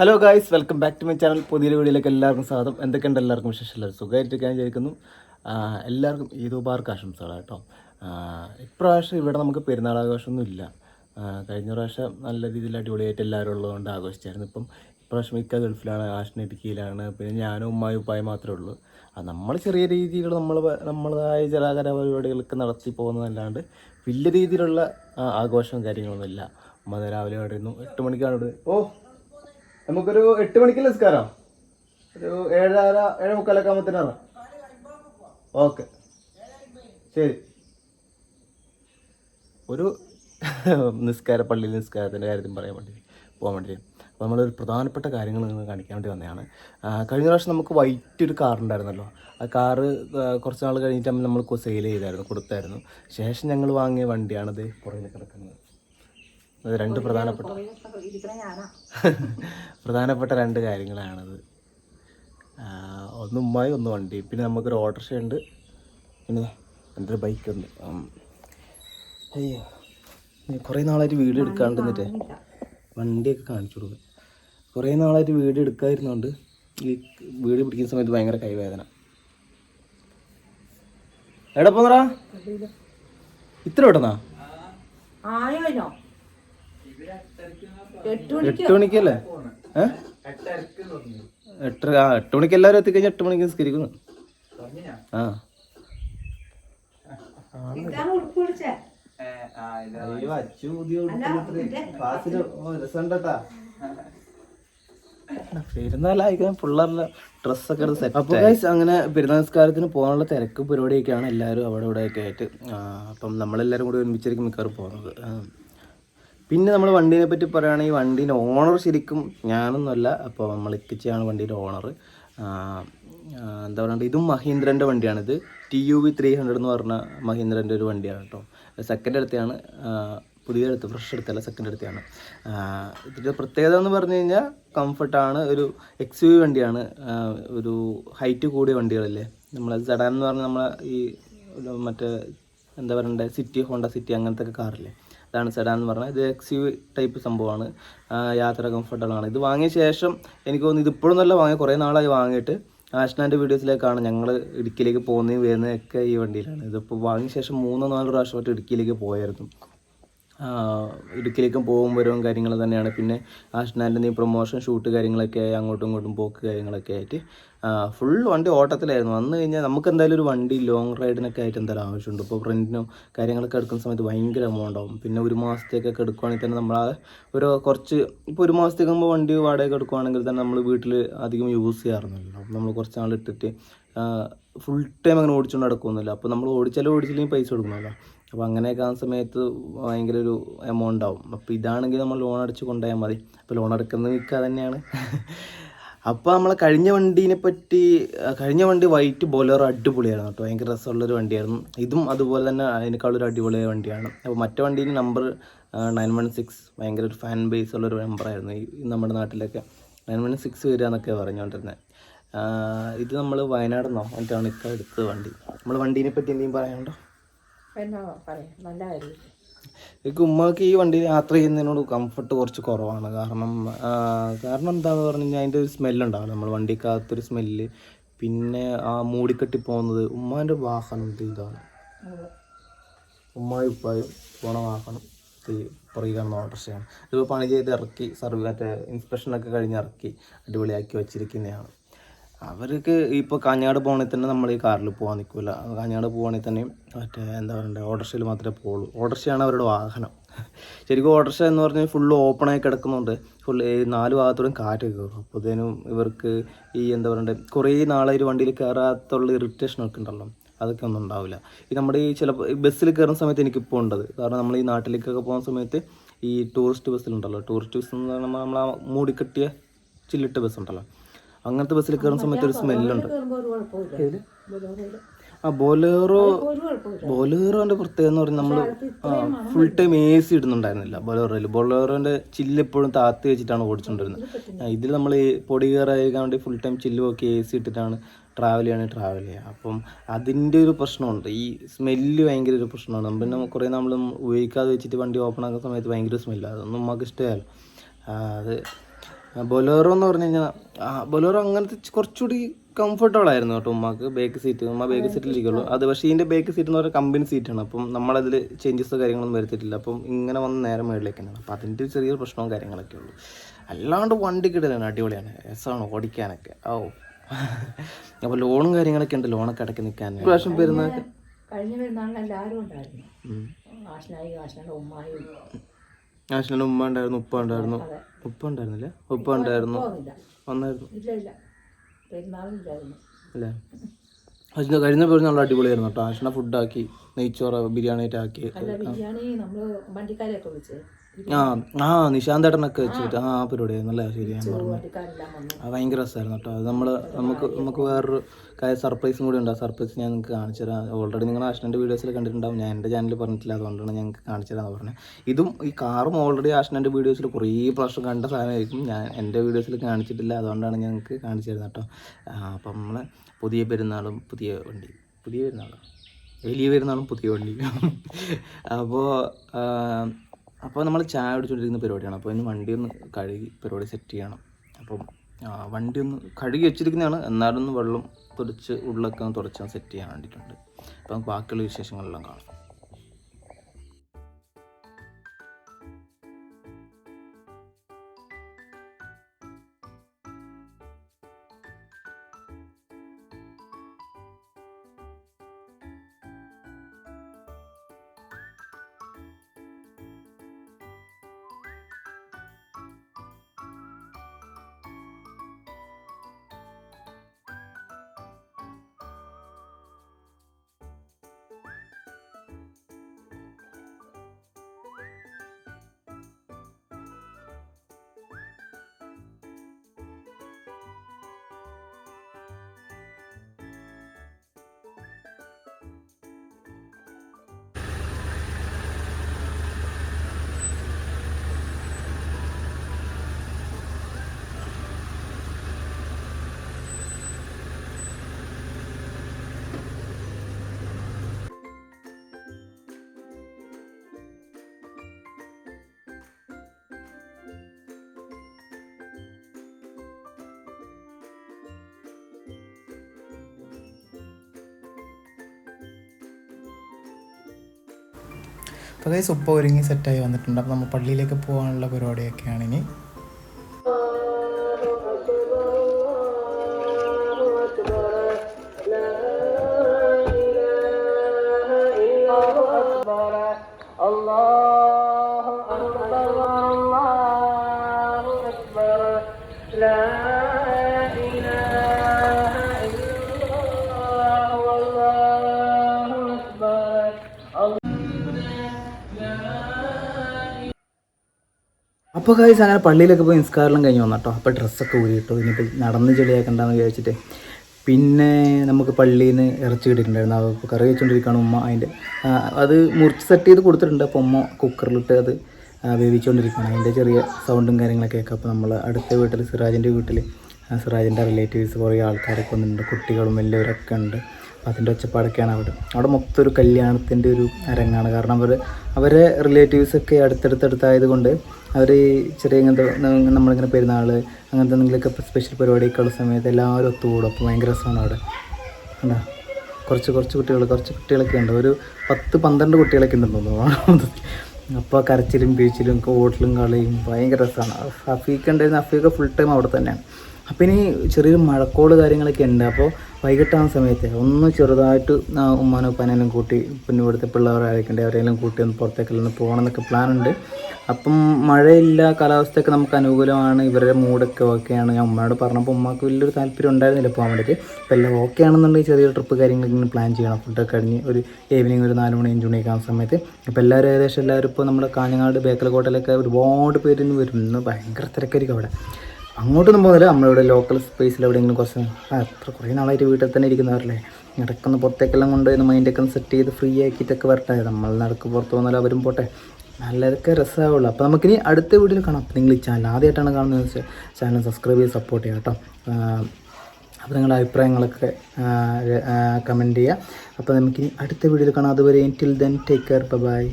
Hello guys welcome back to my channel പുതിയൊരു വീഡിയോയിലേക്ക് എല്ലാവർക്കും സ്വാഗതം. എന്തൊക്കെയുണ്ട് എല്ലാവർക്കും വിശേഷം എല്ലാവരും സുഖമായിട്ടിരിക്കാൻ വിചാരിക്കുന്നു. എല്ലാവർക്കും ഈദ് ഉപാർക്ക് ആശംസകൾ കേട്ടോ. ഇപ്രാവശ്യം ഇവിടെ നമുക്ക് പെരുന്നാൾ ആഘോഷമൊന്നും ഇല്ല കഴിഞ്ഞ പ്രാവശ്യം നല്ല രീതിയിൽ അടിപൊളിയായിട്ട് എല്ലാവരും ഉള്ളതുകൊണ്ട് ആഘോഷിച്ചായിരുന്നു. ഇപ്പം ഇപ്രാവശ്യം മിക്ക ഗൾഫിലാണ് ആഷിന് ഇടുക്കിയിലാണ്. പിന്നെ ഞാനും ഉമ്മായും ഉപ്പായും മാത്രമേ ഉള്ളൂ. അത് നമ്മൾ ചെറിയ രീതിയിൽ നമ്മൾ നമ്മളതായ ചില കലാപരിപാടികളൊക്കെ നടത്തി പോകുന്നതല്ലാണ്ട് വലിയ രീതിയിലുള്ള ആഘോഷം ആഘോഷവും കാര്യങ്ങളൊന്നുമില്ല ഉമ്മ രാവിലെ ആയിരുന്നു എട്ട് മണിക്കാണ് ഇവിടെ. ഓ നമുക്കൊരു എട്ട് മണിക്ക് നിസ്കാരം? ഒരു ഏഴര ഏഴ് മുക്കാലൊക്കെ ആകുമ്പോഴത്തേനാണ് ഓക്കെ. ശരി. ഒരു നിസ്കാര പള്ളിയിൽ നിസ്കാരത്തിന്റെ കാര്യത്തിൽ പറയാൻ വേണ്ടി പോകാൻ വേണ്ടി. അപ്പോൾ നമ്മളൊരു പ്രധാനപ്പെട്ട കാര്യങ്ങൾ നിങ്ങൾ കാണിക്കാൻ വേണ്ടി വന്നതാണ്. കഴിഞ്ഞ പ്രാവശ്യം നമുക്ക് വൈറ്റ് ഒരു കാർ ഉണ്ടായിരുന്നല്ലോ. ആ കാറ് കുറച്ച് നാൾ കഴിഞ്ഞിട്ട് നമ്മൾ സെയിൽ ചെയ്തായിരുന്നു കൊടുത്തായിരുന്നു. ശേഷം ഞങ്ങൾ വാങ്ങിയ വണ്ടിയാണത് പുറകിൽ കിടക്കുന്നത്. അത് രണ്ട് പ്രധാനപ്പെട്ട പ്രധാനപ്പെട്ട രണ്ട് കാര്യങ്ങളാണത്. ഒന്ന് ഉമ്മായി ഒന്ന് വണ്ടി. പിന്നെ നമുക്കൊരു ഓട്ടോറിക്ഷ ഉണ്ട്. പിന്നെ എന്റെ ഒരു ബൈക്ക് ഉണ്ട്. അയ്യോ കുറേ നാളായിട്ട് വീട് എടുക്കാണ്ട് എന്നിട്ട് വണ്ടിയൊക്കെ കാണിച്ചു കൊടുക്കും. കുറേ നാളായിട്ട് വീഡിയോ എടുക്കാതിരുന്നോണ്ട് ഈ വീഡിയോ പിടിക്കുന്ന സമയത്ത് ഭയങ്കര കൈവേദന. എവിടെ പോന്നറാ ഇത്ര ആയോനോ? എട്ടു മണിക്കല്ലേ? എട്ടര ആ എട്ട് മണിക്ക് എല്ലാവരും എത്തിക്കഴിഞ്ഞാൽ എട്ട് മണിക്ക് നിസ്കരിക്കുന്നു. ആ. അയ്യോ അച്ചു പുതിയ ക്ലാസ്സിൽ രസമുണ്ടാ പെരുന്നാളായിക്കാൻ പിള്ളേരുടെ ഡ്രസ്സൊക്കെ എടുത്ത് സെറ്റ് അപ്പോൾ ഗൈസ് അങ്ങനെ പെരുന്നാൾ നിസ്കാരത്തിന് പോകാനുള്ള തിരക്ക് പരിപാടിയൊക്കെയാണ് എല്ലാവരും അവിടെ ഇവിടെയൊക്കെ ആയിട്ട്. അപ്പം നമ്മളെല്ലാവരും കൂടി ഒരുമിച്ചായിരിക്കും മിക്കവാറും പോകുന്നത്. പിന്നെ നമ്മൾ വണ്ടീനെ പറ്റി പറയുകയാണെങ്കിൽ വണ്ടീന്റെ ഓണർ ശരിക്കും ഞാനൊന്നുമല്ല അപ്പോൾ നമ്മൾ ഇക്കിച്ചയാണ് വണ്ടീന്റെ ഓണർ എന്താ പറയുക ഇതും മഹീന്ദ്രന്റെ വണ്ടിയാണിത്. T U V three hundred എന്ന് പറഞ്ഞ മഹീന്ദ്രന്റെ ഒരു വണ്ടിയാണ് കേട്ടോ. സെക്കൻഡ് എടുത്തെയാണ് പുതിയ എടുത്ത് ഫ്രഷ് എടുത്തല്ല സെക്കൻഡ് എടുത്തതാണ് ഇതിന്റെ പ്രത്യേകത എന്ന് പറഞ്ഞു കഴിഞ്ഞാൽ കംഫർട്ടാണ് ഒരു എക്സ് യു വണ്ടിയാണ് ഒരു ഹൈറ്റ് കൂടിയ വണ്ടികളല്ലേ. നമ്മൾ സെഡാൻ എന്ന് പറഞ്ഞാൽ നമ്മളെ ഈ മറ്റേ എന്താ പറയണ്ടേ സിറ്റി ഹോണ്ട സിറ്റി അങ്ങനത്തെ ഒക്കെ കാറില്ലേ അതാണ് സെഡാൻ എന്ന് പറഞ്ഞാൽ. ഇത് എക്സ് യു ടൈപ്പ് സംഭവമാണ് യാത്ര കംഫർട്ടബിളാണ് ഇത് വാങ്ങിയ ശേഷം എനിക്ക് തോന്നുന്നു ഇത് ഇപ്പോഴും നല്ല വാങ്ങി കുറേ നാളായി വാങ്ങിയിട്ട് ആഷ്നാന്റെ വീഡിയോസിലേക്കാണ് ഞങ്ങൾ ഇടുക്കിയിലേക്ക് പോകുന്നതും വരുന്നതൊക്കെ ഈ വണ്ടിയിലാണ്. ഇതിപ്പോൾ വാങ്ങിയ ശേഷം മൂന്നോ നാലോ പ്രാവശ്യമായിട്ട് ഇടുക്കിയിലേക്ക് പോയായിരുന്നു. ഇടുക്കിയിലേക്കും പോകും വരവും കാര്യങ്ങൾ തന്നെയാണ്. പിന്നെ ആഷ്നാന്റെ ഈ പ്രൊമോഷൻ ഷൂട്ട് കാര്യങ്ങളൊക്കെ അങ്ങോട്ടും ഇങ്ങോട്ടും പോക്ക് കാര്യങ്ങളൊക്കെ ആയിട്ട് ഫുൾ വണ്ടി ഓട്ടത്തിലായിരുന്നു. വന്നു കഴിഞ്ഞാൽ നമുക്ക് എന്തായാലും ഒരു വണ്ടി ലോങ് റൈഡിനൊക്കെ ആയിട്ട് എന്തായാലും ആവശ്യമുണ്ട്. ഇപ്പോൾ റെന്റിനും കാര്യങ്ങളൊക്കെ എടുക്കുന്ന സമയത്ത് ഭയങ്കര എമൗണ്ട് ആവും. പിന്നെ ഒരു മാസത്തേക്കൊക്കെ എടുക്കുകയാണെങ്കിൽ തന്നെ നമ്മൾ ഒരു കുറച്ച് ഇപ്പോൾ ഒരു മാസത്തേക്ക് നമ്മൾ വണ്ടി വാടക എടുക്കുവാണെങ്കിൽ തന്നെ നമ്മൾ വീട്ടിൽ അധികം യൂസ് ചെയ്യാറുണ്ടല്ലോ നമ്മൾ കുറച്ച് നാൾ ഇട്ടിട്ട് ഫുൾ ടൈം അങ്ങനെ ഓടിച്ചുകൊണ്ട് നടക്കുന്നില്ല അപ്പോൾ നമ്മൾ ഓടിച്ചാലും ഓടിച്ചില്ലെങ്കിൽ പൈസ കൊടുക്കണമല്ലോ അപ്പോൾ അങ്ങനെയൊക്കെ ആ സമയത്ത് ഭയങ്കര ഒരു എമൗണ്ട് ആവും അപ്പോൾ ഇതാണെങ്കിൽ നമ്മൾ ലോൺ അടച്ച് കൊണ്ടുപോയാൽ മതി. അപ്പോൾ ലോൺ അടക്കുന്നത് മിക്ക തന്നെയാണ്. അപ്പോൾ നമ്മളെ കഴിഞ്ഞ വണ്ടീനെ പറ്റി കഴിഞ്ഞ വണ്ടി വൈറ്റ് ബോലറോ അടിപൊളിയായിരുന്നു കേട്ടോ. ഭയങ്കര രസമുള്ളൊരു വണ്ടിയായിരുന്നു. ഇതും അതുപോലെ തന്നെ അതിനേക്കാളൊരു അടിപൊളിയായ വണ്ടിയാണ്. അപ്പോൾ മറ്റേ വണ്ടീന്റെ നമ്പർ നയൻ വൺ സിക്സ് ഭയങ്കര ഒരു ഫാൻ ബേസ് ഉള്ളൊരു നമ്പറായിരുന്നു ഈ നമ്മുടെ നാട്ടിലൊക്കെ. നയൻ വൺ സിക്സ് വരിക എന്നൊക്കെ പറഞ്ഞുകൊണ്ടിരുന്നത്. ഇത് നമ്മൾ വയനാട് നിന്നോ? മറ്റാണ് ഇക്ക എടുത്തത് വണ്ടി. നമ്മൾ വണ്ടീനെ പറ്റി എന്തെങ്കിലും പറയാനുണ്ടോ? എന്നാ നല്ല എനിക്ക് ഉമ്മക്ക് ഈ വണ്ടിയിൽ യാത്ര ചെയ്യുന്നതിനോട് കംഫർട്ട് കുറച്ച് കുറവാണ്. കാരണം കാരണം എന്താണെന്ന് പറഞ്ഞു കഴിഞ്ഞാൽ അതിന്റെ ഒരു സ്മെല്ലുണ്ടാവില്ല നമ്മൾ വണ്ടിക്കകത്തൊരു സ്മെല്ല് പിന്നെ ആ മൂടിക്കെട്ടി പോകുന്നത് ഉമ്മാന്റെ വാഹനം ഇത് ഇതാണ്. ഉമ്മായി ഉപ്പായും പോണ വാഹനം ഓർഡർ കാണുന്ന ഇത് പണി ചെയ്ത് ഇറക്കി സർവീസ് മറ്റേ ഇൻസ്പെക്ഷനൊക്കെ കഴിഞ്ഞ് ഇറക്കി അടിപൊളിയാക്കി വെച്ചിരിക്കുന്നതാണ്. അവർക്ക് ഇപ്പോൾ കാഞ്ഞാട് പോകണമെങ്കിൽ തന്നെ നമ്മൾ ഈ കാറിൽ പോകാൻ നിൽക്കില്ല കാഞ്ഞാട് പോകണമെങ്കിൽ തന്നെ മറ്റേ എന്താ പറയണ്ടേ ഓട്ടോറിക്ഷയിൽ മാത്രമേ പോകുള്ളൂ ഓട്ടോറിക്ഷയാണ് അവരുടെ വാഹനം. ശരിക്കും ഓട്ടോറിക്ഷ എന്ന് പറഞ്ഞാൽ ഫുള്ള് ഓപ്പണായി കിടക്കുന്നുണ്ട്. ഫുള്ള് നാല് ഭാഗത്തോടും കാറ്റ് കയറും അപ്പോഴത്തേനും ഇവർക്ക് ഈ എന്താ പറയണ്ടേ കുറേ നാളെ ഒരു വണ്ടിയിൽ കയറാത്തുള്ള ഇറിറ്റേഷനൊക്കെ ഉണ്ടല്ലോ. അതൊക്കെ ഒന്നും ഉണ്ടാവില്ല. ഈ നമ്മുടെ ഈ ചിലപ്പോൾ ബസ്സിൽ കയറുന്ന സമയത്ത് എനിക്കിപ്പോൾ ഉണ്ടത്. കാരണം നമ്മൾ ഈ നാട്ടിലേക്കൊക്കെ പോകുന്ന സമയത്ത് ഈ ടൂറിസ്റ്റ് ബസ്സിലുണ്ടല്ലോ ടൂറിസ്റ്റ് ബസ് എന്ന് പറയുമ്പോൾ നമ്മൾ ആ മൂടിക്കെട്ടിയ ചില്ലിട്ട ബസ് ഉണ്ടല്ലോ. അങ്ങനത്തെ ബസ്സിൽ കയറുന്ന സമയത്ത് ഒരു സ്മെല്ലുണ്ട്. ആ ബൊലേറോ ബൊലേറോന്റെ പ്രത്യേകത എന്ന് പറഞ്ഞാൽ നമ്മൾ ഫുൾ ടൈം എ സി ഇടുന്നുണ്ടായിരുന്നില്ല ബൊലേറോയിൽ ബൊലേറോന്റെ ചില്ല് എപ്പോഴും താത്തി വെച്ചിട്ടാണ് ഓടിച്ചുകൊണ്ടിരുന്നത് ഇതിൽ നമ്മൾ ഈ പൊടി കയറായിരിക്കാൻ വേണ്ടി ഫുൾ ടൈം ചില്ല് നോക്കി എ സി ഇട്ടിട്ടാണ് ട്രാവൽ ചെയ്യണമെങ്കിൽ ട്രാവൽ ചെയ്യാം. അപ്പം അതിന്റെ ഒരു പ്രശ്നമുണ്ട്. ഈ സ്മെല്ല് ഭയങ്കര ഒരു പ്രശ്നമാണ്. പിന്നെ കുറേ നമ്മൾ ഉപയോഗിക്കാതെ വെച്ചിട്ട് വണ്ടി ഓപ്പൺ ആക്കുന്ന സമയത്ത് ഭയങ്കര സ്മെല്ലാണ് അതൊന്നും നമുക്ക് ഇഷ്ടമല്ല. അത് ബൊലോറോ എന്ന് പറഞ്ഞു കഴിഞ്ഞാൽ ബൊലോറോ അങ്ങനത്തെ കുറച്ചുകൂടി കംഫർട്ടബിൾ ആയിരുന്നു കേട്ടോ ഉമ്മാക്ക് ബേക്ക് സീറ്റ് ഉമ്മ ബേക്ക് സീറ്റിൽ ഇരിക്കുള്ളൂ. അത് പക്ഷേ ഇതിന്റെ ബേക്ക് സീറ്റ് എന്ന് പറയുന്നത് കമ്പനി സീറ്റാണ് അപ്പം നമ്മളതിൽ ചേഞ്ചസ് കാര്യങ്ങളൊന്നും വരുത്തിയിട്ടില്ല. അപ്പം ഇങ്ങനെ വന്ന് നേരെ മുകളിലേക്ക് തന്നെയാണ് അപ്പം അതിന്റെ ചെറിയൊരു പ്രശ്നവും കാര്യങ്ങളൊക്കെ ഉള്ളൂ. അല്ലാണ്ട് വണ്ടി കിടലാണ് അടിപൊളിയാണ്. രസമാണ് ഓടിക്കാനൊക്കെ. ഓ അപ്പോൾ ലോണും കാര്യങ്ങളൊക്കെ ഉണ്ട്. ലോണൊക്കെ അടക്കി നിൽക്കാൻ പ്രാവശ്യം പെരുന്നാൾ കഴിഞ്ഞ പെരുന്നാളിന് എല്ലാവരും ഉണ്ടായിരുന്നു. ആശനായി നാഷണൽ ഉമ്മ ഉണ്ടായിരുന്നു ഉപ്പ ഉണ്ടായിരുന്നു. ഉപ്പ ഉണ്ടായിരുന്നില്ല ഉപ്പ ഉണ്ടായിരുന്നു വന്നായിരുന്നു. അല്ലേ? അതിന് കഴിഞ്ഞ നല്ല അടിപൊളിയായിരുന്നു കേട്ടോ. അച്ഛനെ ഫുഡാക്കി നെയ്ച്ചോറ് ബിരിയാണി ആക്കി. ബിരിയാണി നമ്മൾ വണ്ടിക്കാരെയൊക്കെ വിളിച്ച്. ആ ആ നിശാന്തേട്ടനൊക്കെ വെച്ചിട്ട് ആ പരിപാടി. നല്ല അല്ലേ ശരിയാണ് പറഞ്ഞത് ആ ഭയങ്കര രസമായിരുന്നു കേട്ടോ. നമ്മൾ നമുക്ക് നമുക്ക് വേറൊരു കാര്യം സർപ്രൈസും കൂടി ഉണ്ട്. ആ സർപ്രൈസ് ഞാൻ നിങ്ങൾക്ക് കാണിച്ചു തരാം. ഓൾറെഡി നിങ്ങൾ ആഷ്ണന്റെ വീഡിയോസിൽ കണ്ടിട്ടുണ്ടാവും. ഞാൻ എന്റെ ചാനലിൽ പറഞ്ഞിട്ടില്ല. അതുകൊണ്ടാണ് ഞങ്ങൾക്ക് കാണിച്ചു തരാമെന്ന് പറഞ്ഞത്. ഇതും ഈ കാറും ഓൾറെഡി ആഷ്ണന്റെ വീഡിയോസിൽ കുറേ പ്രാവശ്യം കണ്ട സാധനമായിരിക്കും. ഞാൻ എന്റെ വീഡിയോസിൽ കാണിച്ചിട്ടില്ല. അതുകൊണ്ടാണ് ഞങ്ങൾക്ക് കാണിച്ചു തരുന്നത് കേട്ടോ. അപ്പം നമ്മൾ പുതിയ പെരുന്നാളും പുതിയ വണ്ടി. പുതിയ പെരുന്നാളും? വലിയ പെരുന്നാളും പുതിയ വണ്ടി. അപ്പോൾ അപ്പോൾ നമ്മൾ ചായ കുടിച്ചുകൊണ്ടിരിക്കുന്ന പരിപാടിയാണ്. അപ്പോൾ ഇനി വണ്ടി ഒന്ന് കഴുകി പരിപാടി സെറ്റ് ചെയ്യണം. അപ്പം വണ്ടി ഒന്ന് കഴുകി വെച്ചിരിക്കുന്നതാണ്. എന്നാലും ഒന്ന് വെള്ളം തുടച്ച് ഉള്ളൊക്കെ ഒന്ന് തുടച്ച് സെറ്റ് ചെയ്യാൻ വേണ്ടിയിട്ടുണ്ട്. അപ്പം ബാക്കിയുള്ള വിശേഷങ്ങളെല്ലാം കാണാം. അപ്പോൾ കൈസ് ഉപ്പ ഒരുങ്ങി സെറ്റായി വന്നിട്ടുണ്ട്. അപ്പോൾ നമ്മൾ പള്ളിയിലേക്ക് പോകാനുള്ള പരിപാടിയൊക്കെയാണ് ഇനി അപ്പോൾ കാഴ്ച അങ്ങനെ പള്ളിയിലൊക്കെ പോയി നിസ്കാരെല്ലാം കഴിഞ്ഞ് വന്നു കേട്ടോ. അപ്പോൾ ഡ്രസ്സൊക്കെ ഊരിയിട്ടു. ഇനിയിപ്പോൾ നടന്ന് ചെളിയാക്കണ്ടെന്ന് വിചാരിച്ചിട്ട്. പിന്നെ നമുക്ക് പള്ളിയിൽ നിന്ന് ഇറച്ചി കിട്ടിയിട്ടുണ്ടായിരുന്നു. അപ്പോൾ കറി വെച്ചുകൊണ്ടിരിക്കുകയാണ് ഉമ്മ അതിന്റെ അത് മുറിച്ച് സെറ്റ് ചെയ്ത് കൊടുത്തിട്ടുണ്ട്. അപ്പോൾ ഉമ്മ കുക്കറിലിട്ട് അത് വേവിച്ചുകൊണ്ടിരിക്കുകയാണ് അതിന്റെ ചെറിയ സൗണ്ടും കാര്യങ്ങളൊക്കെ കേൾക്കാം. അപ്പോൾ നമ്മൾ അടുത്ത വീട്ടിൽ സിറാജിന്റെ വീട്ടിൽ സിറാജിന്റെ റിലേറ്റീവ്സ് കുറേ ആൾക്കാരൊക്കെ വന്നിട്ടുണ്ട്. കുട്ടികളും വലിയവരൊക്കെ ഉണ്ട്. അതിന്റെ ഒച്ചപ്പാടൊക്കെയാണ് അവിടെ. അവിടെ മൊത്തം ഒരു കല്യാണത്തിന്റെ ഒരു അരങ്ങാണ്. കാരണം അവർ അവരെ റിലേറ്റീവ്സൊക്കെ അടുത്തടുത്തടുത്തായത് കൊണ്ട് അവർ ചെറിയ ഇങ്ങനത്തെ നമ്മളിങ്ങനെ പെരുന്നാൾ അങ്ങനത്തെ എന്തെങ്കിലുമൊക്കെ സ്പെഷ്യൽ പരിപാടിയൊക്കെ ഉള്ള സമയത്ത് എല്ലാവരും ഒത്തുകൂടും. അപ്പോൾ ഭയങ്കര രസമാണ് അവിടെ. കണ്ടോ? കുറച്ച് കുറച്ച് കുട്ടികൾ കുറച്ച് കുട്ടികളൊക്കെ ഉണ്ട്. ഒരു പത്ത് പന്ത്രണ്ട് കുട്ടികളൊക്കെ ഉണ്ടെന്ന് തോന്നുന്നു. അപ്പോൾ കരച്ചിലും ബീച്ചിലും ഓട്ടിലും കളിയും ഭയങ്കര രസമാണ്. അഫീക്ക് ഉണ്ടായിരുന്ന അഫീക്ക് ഫുൾ ടൈം അവിടെ തന്നെയാണ്. അപ്പോൾ ഇനി ചെറിയൊരു മഴക്കോട് കാര്യങ്ങളൊക്കെ ഉണ്ട്. അപ്പോൾ വൈകിട്ടാകുന്ന സമയത്ത് ഒന്ന് ചെറുതായിട്ട് ഉമ്മാനും ഉപ്പാനെല്ലാം കൂട്ടി പിന്നെ ഇവിടുത്തെ പിള്ളേരായിരിക്കണ്ടേ അവരെല്ലാം കൂട്ടി ഒന്ന് പുറത്തേക്കെല്ലാം പോകണം എന്നൊക്കെ പ്ലാനുണ്ട്. അപ്പം മഴയില്ല കാലാവസ്ഥയൊക്കെ നമുക്ക് അനുകൂലമാണ് ഇവരുടെ മൂഡൊക്കെ ഓക്കെയാണ്. ഞാൻ ഉമ്മയോട് പറഞ്ഞപ്പോൾ ഉമ്മക്ക് വലിയൊരു താല്പര്യം ഉണ്ടായിരുന്നില്ല പോകാൻ വേണ്ടിയിട്ട്. അപ്പോൾ എല്ലാം ഓക്കെ ആണെന്നുണ്ടെങ്കിൽ ചെറിയൊരു ട്രിപ്പ് കാര്യങ്ങളൊക്കെ ഇങ്ങനെ പ്ലാൻ ചെയ്യണം. ഫുഡൊക്കെ കഴിഞ്ഞ് ഒരു ഈവനിങ് ഒരു നാല് മണി അഞ്ച് മണിയൊക്കെ ആ സമയത്ത്. അപ്പോൾ എല്ലാവരും ഏകദേശം എല്ലാവരും ഇപ്പോൾ നമ്മുടെ കാഞ്ഞങ്ങാട് ബേക്കൽ കോട്ടയിലൊക്കെ ഒരുപാട് പേര് ഇന്ന് വരുന്നു ഭയങ്കര തിരക്കായിരിക്കും അവിടെ. അങ്ങോട്ടൊന്നും പോകുന്നില്ല നമ്മളിവിടെ ലോക്കൽ സ്പേസിൽ എവിടെയെങ്കിലും കുറച്ച് ആ എത്ര കുറേ നാളായിട്ട് വീട്ടിൽ തന്നെ ഇരിക്കുന്നവരല്ലേ? ഇടയ്ക്കൊന്ന് പുറത്തേക്കെല്ലാം കൊണ്ടുപോയി മൈൻഡൊക്കെ സെറ്റ് ചെയ്ത് ഫ്രീ ആക്കിയിട്ടൊക്കെ വരട്ടെ. നമ്മൾ നടക്ക് പുറത്ത് പോകുന്നാലും അവരും പോട്ടെ. നല്ലതൊക്കെ രസമാവുള്ളൂ അപ്പോൾ നമുക്കിനി അടുത്ത വീഡിയോയിൽ കാണാം. നിങ്ങൾ ഈ ചാനൽ ആദ്യമായിട്ടാണ് കാണുന്നത് ചാനൽ സബ്സ്ക്രൈബ് ചെയ്ത് സപ്പോർട്ട് ചെയ്യാം കേട്ടോ. അപ്പോൾ നിങ്ങളുടെ അഭിപ്രായങ്ങളൊക്കെ കമന്റ് ചെയ്യുക. അപ്പോൾ നമുക്കിനി അടുത്ത വീഡിയോയിൽ കാണാം. അതുവരെ till then take care bye